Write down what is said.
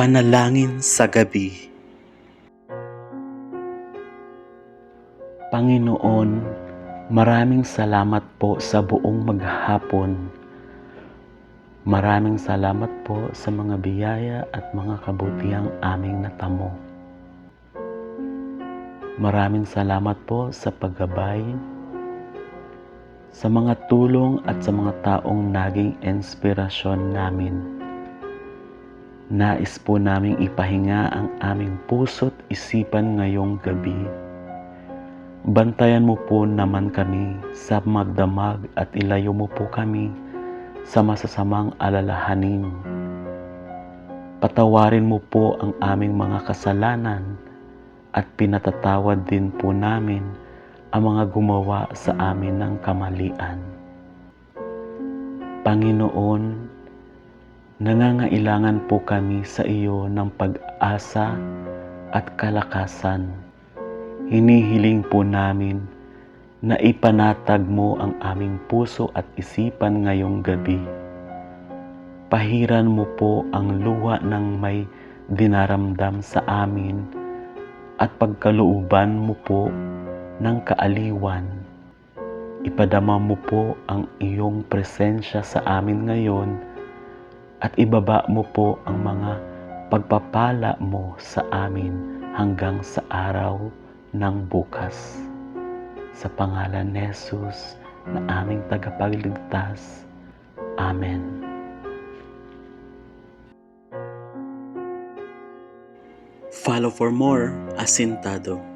Panalangin sa gabi Panginoon, maraming salamat po sa buong maghapon. Maraming salamat po sa mga biyaya at mga kabutihang aming natamo. Maraming salamat po sa paggabay, sa mga tulong at sa mga taong naging inspirasyon namin. Nais po naming ipahinga ang aming puso't isipan ngayong gabi. Bantayan mo po naman kami sa magdamag at ilayo mo po kami sa masasamang alalahanin. Patawarin mo po ang aming mga kasalanan at pinatatawad din po namin ang mga gumawa sa amin ng kamalian. Panginoon, nangangailangan po kami sa iyo ng pag-asa at kalakasan. Hinihiling po namin na ipanatag mo ang aming puso at isipan ngayong gabi. Pahiran mo po ang luha ng may dinaramdam sa amin at pagkalooban mo po ng kaaliwan. Ipadama mo po ang iyong presensya sa amin ngayon at ibaba mo po ang mga pagpapala mo sa amin hanggang sa araw ng bukas. Sa pangalan ni Jesus na aming tagapagligtas. Amen. Follow for more Asintado.